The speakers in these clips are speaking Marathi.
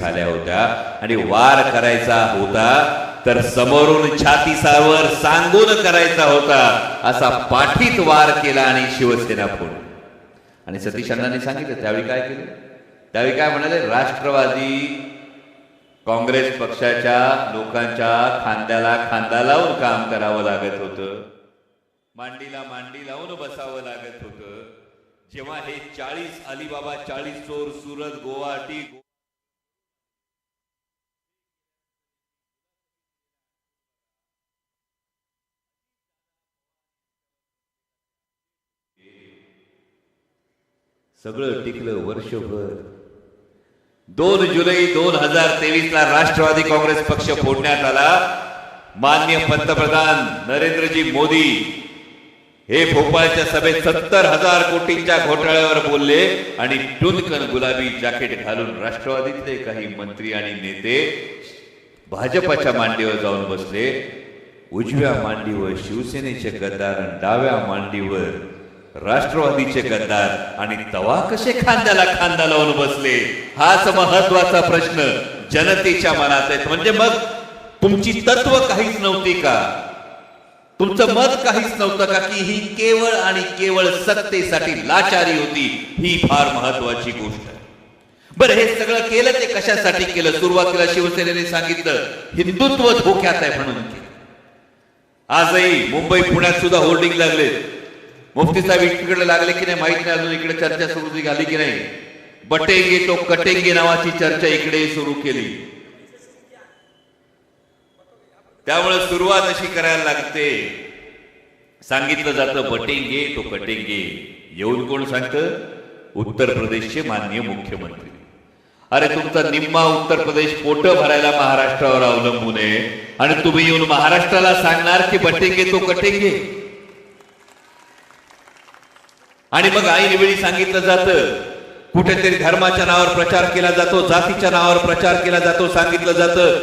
झाल्या होत्या. आणि वार करायचा होता तर समोरून छातीसावर सांगून करायचा होता असा पाठीत वार केला आणि शिवसेना फोड आणि सतीश अण्णांनी सांगितलं त्यावेळी काय केलं? त्यावेळी काय म्हणाले? राष्ट्रवादी काँग्रेस पक्षाच्या लोकांच्या खांद्याला खांदा लावून काम करावं लागत होतं. मांडीला मांडी लावून बसावं लागत होतं. जेव्हा हे चाळीस अलिबाबा चाळीस चोर सुरत गुवाहाटी सगळं टिकलं वर्षभर. दोन जुलै दोन हजार तेवीस ला राष्ट्रवादी काँग्रेस पक्ष फोडण्यात आला. मान्य पंतप्रधान नरेंद्रजी मोदी हे भोपाळच्या सभेत सत्तर हजार कोटींच्या घोटाळ्यावर बोलले आणि टुनकन गुलाबी जॅकेट घालून राष्ट्रवादीतले काही मंत्री आणि नेते भाजपाच्या मांडीवर जाऊन बसले. उजव्या मांडीवर शिवसेनेचे गद्दार आणि डाव्या मांडीवर राष्ट्रवादीचे गद्दार आणि तवा कसे खांद्याला खांदा लावून बसले? हाच महत्त्वाचा प्रश्न जनतेच्या मनात आहे म्हणजे मग तुमची तत्व काहीच नव्हती का? तुमचं मत काहीच नव्हतं का की ही केवळ आणि केवळ सत्तेसाठी लाचारी होती? ही फार महत्वाची गोष्ट आहे. बरं हे सगळं केलं ते कशासाठी केलं? सुरुवातीला शिवसेनेने सांगितलं हिंदुत्व धोक्यात आहे म्हणून केलं. आजही मुंबई पुण्यात सुद्धा होर्डिंग लागले मुफ्ती साहेब इकडे लागले की नाही माहीत नाही अजून इकडे चर्चा सुरू झाली की नाही. बटेंगे तो कटेंगे नावाची चर्चा इकडे सुरू केली. त्यामुळे सुरुवात अशी करायला लागते. सांगितलं जातं बटेंगे तो कटेंगे. येऊन कोण सांगत? उत्तर प्रदेशचे माननीय मुख्यमंत्री. अरे तुमचा निम्मा उत्तर प्रदेश पोट भरायला महाराष्ट्रावर अवलंबून आहे. आणि तुम्ही येऊन महाराष्ट्राला सांगणार की बटेंगे तो कटेंगे. आणि मग आई वेळी सांगितलं जातं कुठेतरी धर्माच्या नावावर प्रचार केला जातो जातीच्या नावावर प्रचार केला जातो सांगितलं जातं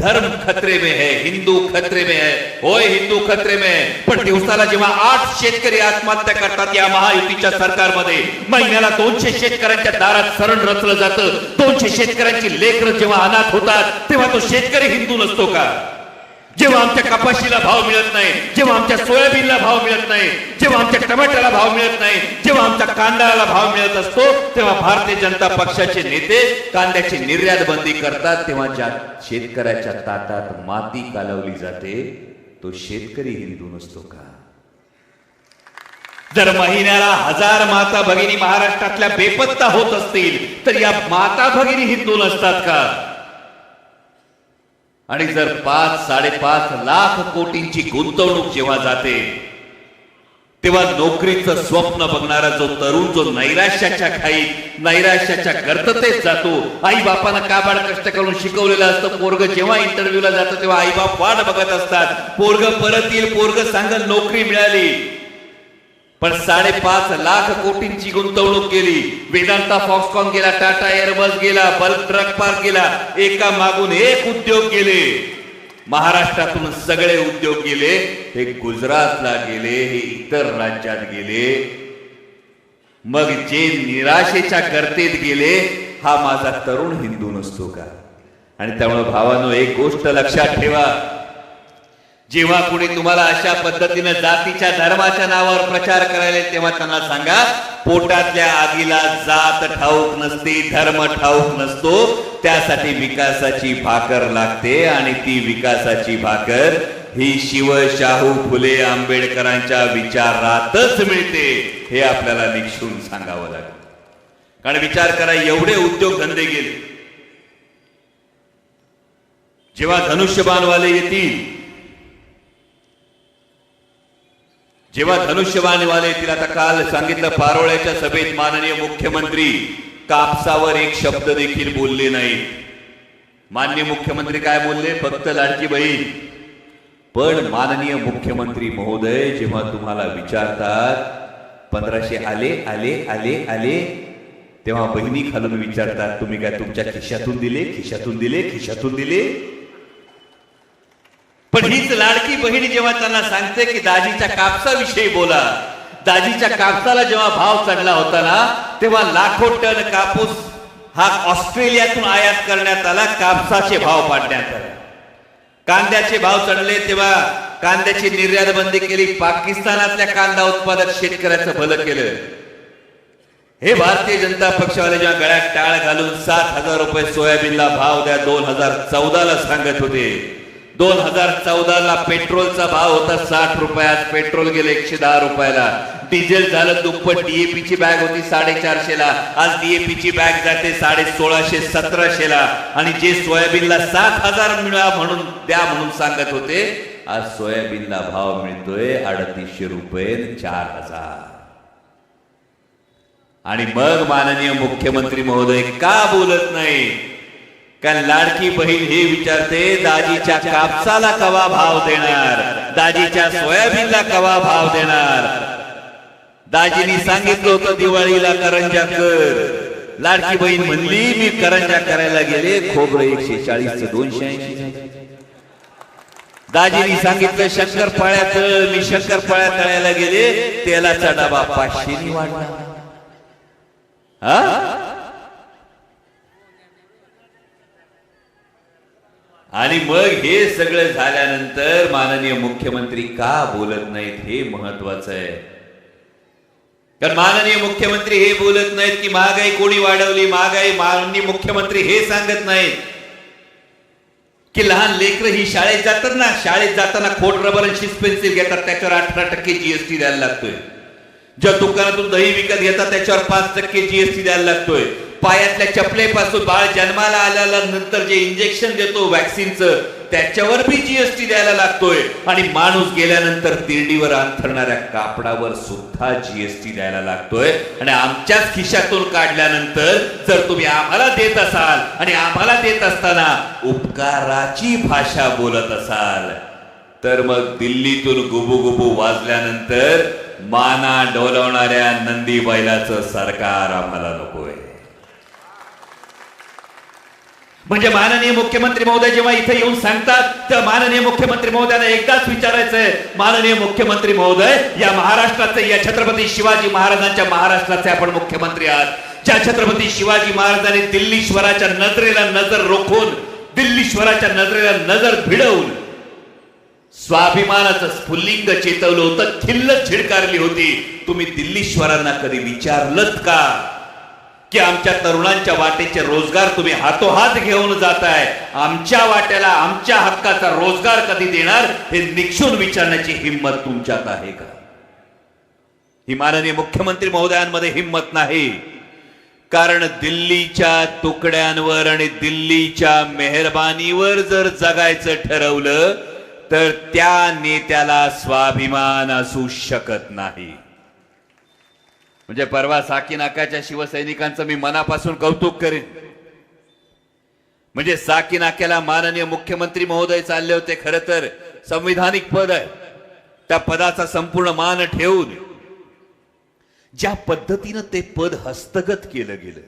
धर्म खतरे में है हिंदू खतरे में है होय हिंदू खतरे में है. पण दिवसाला जेव्हा आठ शेतकरी आत्महत्या करतात या महायुतीच्या सरकारमध्ये महिन्याला दोनशे शेतकऱ्यांच्या दारात सरण रचलं जातं. दोनशे शेतकऱ्यांची लेकर जेव्हा अनाथ होतात तेव्हा तो शेतकरी हिंदू नसतो का? जेव्हा आमच्या कपाशीला भाव मिळत नाही जेव्हा आमच्या सोयाबीनला भाव मिळत नाही जेव्हा आमच्या टमाट्याला भाव मिळत नाही जेव्हा आमच्या कांद्याला भाव मिळत असतो तेव्हा भारतीय जनता पक्षाचे नेते कांद्याची निर्यात बंदी करतात तेव्हा ज्या शेतकऱ्याच्या ताटात माती कालवली जाते तो शेतकरी हिंदू नसतो का? जर महिन्याला हजार माता भगिनी महाराष्ट्रातल्या बेपत्ता होत असतील तर या माता भगिनी हिंदू नसतात का? आणि जर पाच साडेपाच लाख कोटींची गुंतवणूक जेव्हा जाते तेव्हा नोकरीचं स्वप्न बघणारा जो तरुण जो नैराश्याच्या खाईत नैराश्याच्या गर्ततेत जातो आई बापानं काबाड कष्ट करून शिकवलेलं असतं? पोरग जेव्हा इंटरव्ह्यूला जातं तेव्हा आई बाप वाट बघत असतात. पोरग परत येईल पोरग सांगत नोकरी मिळाली. पण साडेपाच लाख कोटींची गुंतवणूक केली. वेदांता फॉक्सकॉन गेला टाटा एअरबस गेला बल्क ट्रक पार्क गेला एका मागून एक उद्योग गेले महाराष्ट्रातून सगळे उद्योग गेले हे गुजरातला गेले हे इतर राज्यात गेले. मग जे निराशेच्या गर्तेत गेले हा माझा तरुण हिंदू नसतो का? आणि त्यामुळे भावानो एक गोष्ट लक्षात ठेवा जेव्हा कोणी तुम्हाला अशा पद्धतीनं जातीच्या धर्माच्या नावावर प्रचार करायला तेव्हा त्यांना सांगा पोटातल्या आगीला जात ठाऊक नसते धर्म ठाऊक नसतो. त्यासाठी विकासाची भाकर लागते आणि ती विकासाची भाकर ही शिव शाहू फुले आंबेडकरांच्या विचारातच मिळते हे आपल्याला निक्षून सांगावं लागेल. कारण विचार करा एवढे उद्योगधंदे गेले. जेव्हा धनुष्यबाणवाले येतील जेव्हा धनुष्यबाणवाले येतील आता काल सांगितलं पारोळ्याच्या सभेत माननीय मुख्यमंत्री कापसावर एक शब्द देखील बोलले नाहीत माननीय मुख्यमंत्री काय बोलले? फक्त लाडकी बहीण. पण माननीय मुख्यमंत्री महोदय जेव्हा तुम्हाला विचारतात पंधराशे आले आले आले आले तेव्हा बहिणी खालून विचारतात तुम्ही काय तुमच्या खिशातून दिले? खिशातून दिले? खिशातून दिले? पण हीच लाडकी बहीण जेव्हा त्यांना सांगते की दाजीच्या कापसाविषयी बोला दाजीच्या कापसाला जेव्हा भाव चढला होता ना तेव्हा लाखो टन कापूस हा ऑस्ट्रेलियातून आयात करण्यात आला कापसाचे भाव पाडण्यात आले. कांद्याचे भाव चढले तेव्हा कांद्याची निर्यात बंदी केली पाकिस्तानातल्या कांदा उत्पादक शेतकऱ्याचं भलं केलं. हे भारतीय जनता पक्षवाले जेव्हा गळ्यात टाळ घालून सात हजार रुपये सोयाबीनला भाव द्या दोन हजार चौदा ला सांगत होते. दोन हजार चौदा ला पेट्रोलचा भाव होता साठ रुपयात पेट्रोल गेले एकशे दहा रुपयाला. डिझेल झालं दुप्पट डीएपी ची बॅग होती साडेचारशे ला आज डीएपी ची बॅग जाते साडे सोळाशे सतराशे ला आणि जे सोयाबीनला सात हजार मिळा म्हणून द्या म्हणून सांगत होते आज सोयाबीनला भाव मिळतोय अडतीसशे रुपये चार हजार. आणि मग माननीय मुख्यमंत्री महोदय का बोलत नाही कारण लाडकी बहीण हे विचारते दाजीच्या कापसाला कवा भाव देणार? दाजीच्या सोयाबीनला कवा भाव देणार? दाजीनी सांगितलं होतं दिवाळीला करंजा कर. लाडकी बहीण म्हणली मी करंजा करायला गेले खोबरं एकशे चाळीस दोनशे ऐंशी. दाजीनी सांगितलं शंकरपाळ्याचं मी शंकरपाळ्या तळायला गेले तेलाचा डबा पाचशे वाढला. हा आणि मग हे सगळं झाल्यानंतर माननीय मुख्यमंत्री का बोलत नाहीत हे महत्वाचं आहे. कारण माननीय मुख्यमंत्री हे बोलत नाहीत की महागाई कोणी वाढवली महागाई माननीय मुख्यमंत्री हे सांगत नाहीत की लहान लेकरं ही शाळेत जातात ना शाळेत जाताना खोट रबर आणि शिस पेन्सिल घेतात त्याच्यावर अठरा टक्के जीएसटी द्यायला लागतोय. ज्या दुकानातून दही विकत घेतात त्याच्यावर पाच टक्के जीएसटी द्यायला लागतोय. पायातल्या चपलेपासून बाळ जन्माला आल्याला नंतर जे इंजेक्शन देतो व्हॅक्सिनचं त्याच्यावर बी जीएसटी द्यायला लागतोय. आणि माणूस गेल्यानंतर तिरडीवर अंथरणाऱ्या कापडावर सुद्धा जीएसटी द्यायला लागतोय. आणि आमच्याच खिशातून काढल्यानंतर जर तुम्ही आम्हाला देत असाल आणि आम्हाला देत असताना उपकाराची भाषा बोलत असाल तर मग दिल्लीतून गुबुगुबू वाजल्यानंतर माना डोलवणाऱ्या नंदी बैलाचं सरकार आम्हाला नकोय. म्हणजे माननीय मुख्यमंत्री महोदय जेव्हा इथे येऊन सांगतात तर माननीय मुख्यमंत्री महोदयाला एकदाच विचारायचंय माननीय मुख्यमंत्री महोदय या महाराष्ट्राचे या छत्रपती शिवाजी महाराजांच्या महाराष्ट्राचे आपण मुख्यमंत्री आहात. ज्या छत्रपती शिवाजी महाराजांनी दिल्लीश्वराच्या नजरेला नजर रोखून दिल्लीश्वराच्या नजरेला नजर भिडवून स्वाभिमानाचं स्फुल्लिंग चेतवलं होतं खिल्लत झिडकारली होती. तुम्ही दिल्लीश्वरांना कधी विचारलत का? की आमच्या तरुणांच्या वाटेचे रोजगार तुम्ही हातोहात घेऊन जाताय. आमच्या वाट्याला आमच्या हक्काचा रोजगार कधी देणार हे निक्षून विचारण्याची हिंमत तुमच्यात आहे का? ही माननीय मुख्यमंत्री महोदयांमध्ये हिंमत नाही. कारण दिल्लीच्या तुकड्यांवर आणि दिल्लीच्या मेहरबानीवर जर जगायचं ठरवलं तर त्या नेत्याला स्वाभिमान असू शकत नाही. म्हणजे परवा साकी नाक्याच्या शिवसैनिकांचं मी मनापासून कौतुक करेन. म्हणजे साकी नाक्याला माननीय मुख्यमंत्री महोदय चालले होते खरं तर संविधानिक पद आहे. त्या पदाचा संपूर्ण मान ठेवून ज्या पद्धतीनं ते पद हस्तगत केलं गेलं.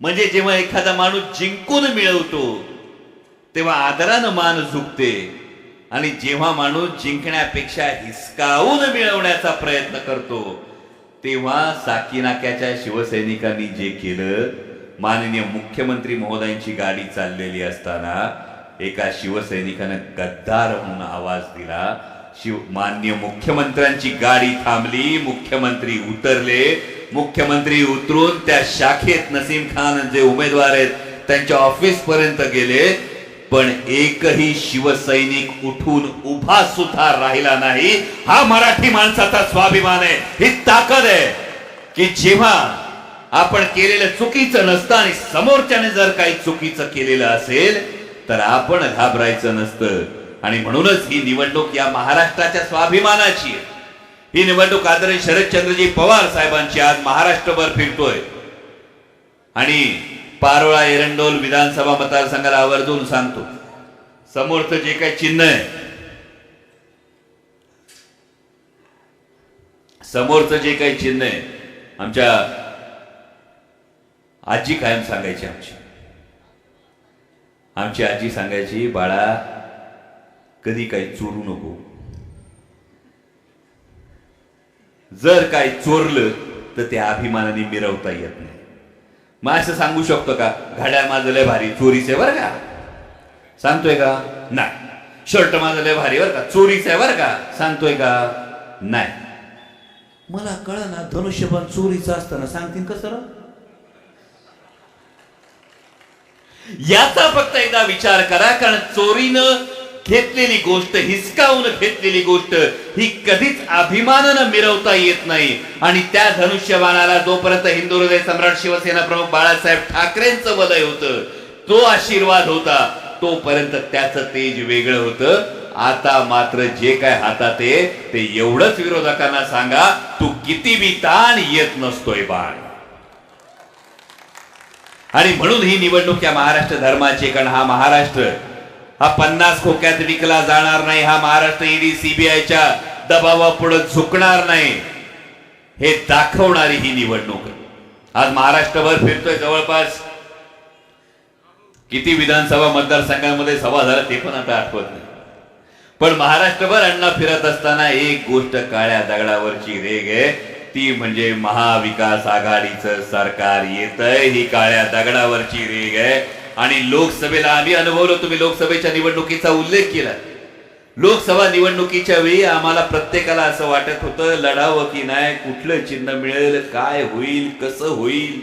म्हणजे जेव्हा एखादा माणूस जिंकून मिळवतो तेव्हा आदरानं मान झुकते आणि जेव्हा माणूस जिंकण्यापेक्षा हिसकावून मिळवण्याचा प्रयत्न करतो तेव्हा साकीनाक्याच्या शिवसैनिकांनी जे केलं माननीय मुख्यमंत्री महोदयांची गाडी चाललेली असताना एका शिवसैनिकानं गद्दार म्हणून आवाज दिला. शिव मान्य मुख्यमंत्र्यांची गाडी थांबली मुख्यमंत्री उतरले. मुख्यमंत्री उतरून त्या शाखेत नसीम खान जे उमेदवार आहेत त्यांच्या ऑफिस पर्यंत गेले. पण एकही शिवसैनिक उठून उभा सुद्धा राहिला नाही. हा मराठी माणसाचा स्वाभिमान आहे. ही ताकद आहे की जेव्हा आपण केलेलं चुकीचं नसतं आणि समोरच्याने जर काही चुकीचं केलेलं असेल तर आपण घाबरायचं नसतं. आणि म्हणूनच ही निवडणूक या महाराष्ट्राच्या स्वाभिमानाची आहे. ही निवडणूक आदरणीय शरदचंद्रजी पवार साहेबांची आज महाराष्ट्रभर फिरतोय. आणि पारोळा एरंडोल विधानसभा मतदारसंघाला आवर्जून सांगतो. समोरचं जे काही चिन्ह आहे समोरचं जे काही चिन्ह आहे आमच्या आजी कायम सांगायची आमची. आमची आजी सांगायची बाळा कधी काही चोरू नको. जर काही चोरलं तर त्या अभिमानाने मिरवता येत नाही. मग असं सांगू शकतो का? घड्याळ माझं लय भारी चोरीचे बरं का? सांगतोय का? नाही. शर्ट माझं लय भारी बरं का? चोरीचं आहे बरं का? सांगतोय का? नाही. मला कळ ना धनुष्यबाण चोरीचं असताना सांगतील का सर याचा फक्त एकदा विचार करा कारण चोरीनं घेतलेली गोष्ट हिसकावून घेतलेली गोष्ट ही कधीच अभिमानानं मिरवता येत नाही. आणि त्या धनुष्यबाणाला जोपर्यंत हिंदू हृदय सम्राट शिवसेना प्रमुख बाळासाहेब ठाकरेंचं वलय होतं तो आशीर्वाद होता तोपर्यंत त्याचं तेज वेगळं होतं. आता मात्र जे काय हातात आहे ते एवढंच विरोधकांना सांगा तू किती बी ताण येत नसतोय बाण आणि म्हणून ही निवडणूक या महाराष्ट्र धर्माची कारण हा महाराष्ट्र हा पन्नास खोक्यात विकला जाणार नाही हा महाराष्ट्र ईडी सीबीआयच्या दबावापुढे झुकणार नाही. हे दाखवणारी ही निवडणूक आज महाराष्ट्रभर फिरतोय जवळपास. किती विधानसभा मतदारसंघांमध्ये सभा झाला ते पण आता आठवत नाही. पण महाराष्ट्रभर अण्णा फिरत असताना एक गोष्ट काळ्या दगडावरची रेग आहे. ती म्हणजे महाविकास आघाडीचं सरकार येत ही काळ्या दगडावरची रेग आहे. आणि लोकसभेला आम्ही अनुभवलो तुम्ही लोकसभेच्या निवडणुकीचा उल्लेख केला. लोकसभा निवडणुकीच्या वेळी आम्हाला प्रत्येकाला असं वाटत होतं लढावं की नाही कुठलं चिन्ह मिळेल काय होईल कसं होईल?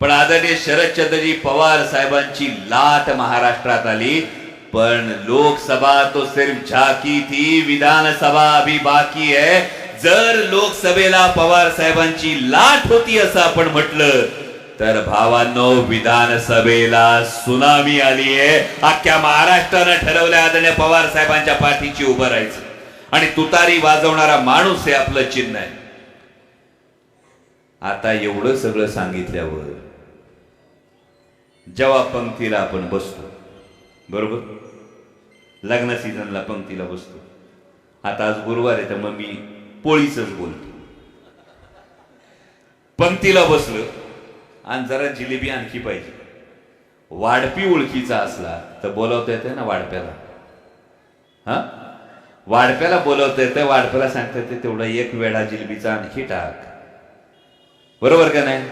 पण आदरणीय शरदचंद्रजी पवार साहेबांची लाट महाराष्ट्रात आली. पण लोकसभा तो सिर्फ झाकी थी विधानसभा अभी बाकी आहे जर लोकसभेला पवार साहेबांची लाट होती असं आपण म्हटलं तर भावांनो विधानसभेला सुनामी आली आहे. अख्ख्या महाराष्ट्रानं ठरवलं आदरणीय पवार साहेबांच्या पाठीची उभं राहायचं. आणि तुतारी वाजवणारा माणूस हे आपलं चिन्ह आहे. आता एवढं सगळं सांगितल्यावर जेव्हा पंक्तीला आपण बसतो बरोबर? लग्न सीझनला पंक्तीला बसतो. आता आज गुरुवार आहे तर मग मी पोळीच बोलतो. पंक्तीला बसलो आणि जरा जिलेबी आणखी पाहिजे. वाढपी ओळखीचा असला तर बोलवता येते ना वाढप्याला? हा? वाढप्याला बोलवता येते वाढप्याला सांगता येते तेवढा एक वेळा जिलेबीचा आणखी टाक. बरोबर का नाही?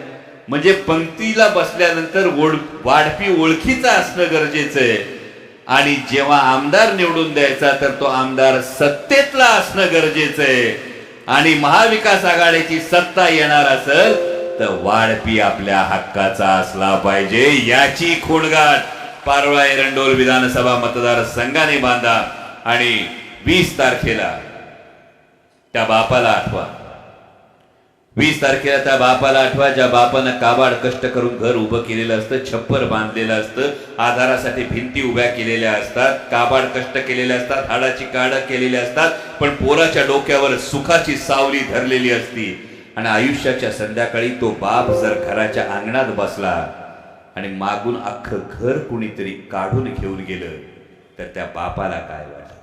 म्हणजे पंक्तीला बसल्यानंतर ओळ वाढपी ओळखीचा असणं गरजेचं आहे. आणि जेव्हा आमदार निवडून द्यायचा तर तो आमदार सत्तेतला असणं गरजेचं आहे. आणि महाविकास आघाडीची सत्ता येणार असेल तर वाढपी आपल्या हक्काचा असला पाहिजे. याची खूणगाठ पारोळा एरंडोल विधानसभा मतदारसंघाने बांधा आणि वीस तारखेला त्या बापाला आठवा. वीस तारखेला त्या बापाला आठवा ज्या बापानं काबाड कष्ट करून घर उभं केलेलं असतं छप्पर बांधलेलं असतं आधारासाठी भिंती उभ्या केलेल्या असतात काबाड कष्ट केलेले असतात हाडाची काढ केलेली असतात पण पोराच्या डोक्यावर सुखाची सावली धरलेली असती. आणि आयुष्याच्या संध्याकाळी तो बाप जर घराच्या अंगणात बसला आणि मागून अख्खं घर कुणीतरी काढून घेऊन गेलं तर त्या बापाला काय वाटलं?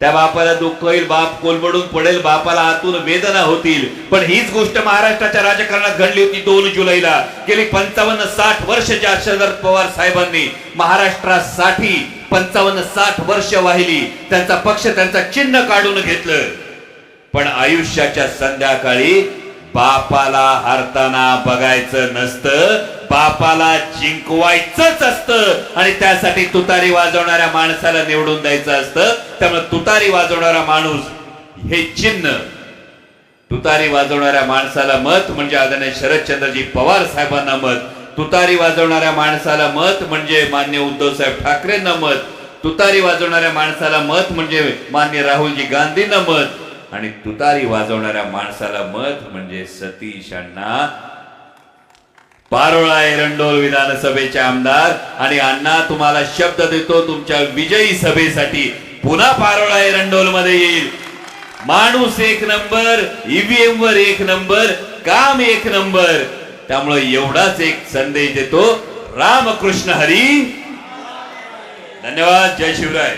त्या बापाला दुःख होईल बाप कोलबडून पडेल बापाला आतून वेदना होतील. पण हीच गोष्ट महाराष्ट्राच्या राजकारणात घडली होती दोन जुलैला. गेली पंचावन्न साठ वर्ष ज्या शरद पवार साहेबांनी महाराष्ट्रासाठी पंचावन्न साठ वर्ष वाहिली त्यांचा पक्ष त्यांचा चिन्ह काढून घेतलं. पण आयुष्याच्या संध्याकाळी बापाला हरताना बघायचं नसतं बापाला जिंकवायचंच असतं आणि त्यासाठी तुतारी वाजवणाऱ्या माणसाला निवडून द्यायचं असतं. त्यामुळे तुतारी वाजवणारा माणूस हे चिन्ह. तुतारी वाजवणाऱ्या माणसाला मत म्हणजे आदरणीय शरदचंद्रजी पवार साहेबांना मत. तुतारी वाजवणाऱ्या माणसाला मत म्हणजे मान्य उद्धव साहेब ठाकरेंना मत. तुतारी वाजवणाऱ्या माणसाला मत म्हणजे मान्य राहुलजी गांधींना मत. आणि तुतारी वाजवणाऱ्या माणसाला मत म्हणजे सतीश अण्णा. पारोळा एरंडोल विधानसभेचे आमदार. आणि अण्णा तुम्हाला शब्द देतो तुमच्या विजयी सभेसाठी पुन्हा पारोळा एरंडोलमध्ये येईल. माणूस एक नंबर ईव्हीएम वर एक नंबर काम एक नंबर. त्यामुळे एवढाच एक संदेश देतो. रामकृष्ण हरी. धन्यवाद जय शिवराय.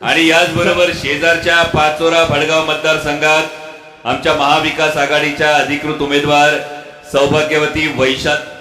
आणि याचबरोबर शेजारच्या पाचोरा भडगाव मतदारसंघात आमच्या महाविकास आघाडीच्या अधिकृत उमेदवार सौभाग्यवती वैशाख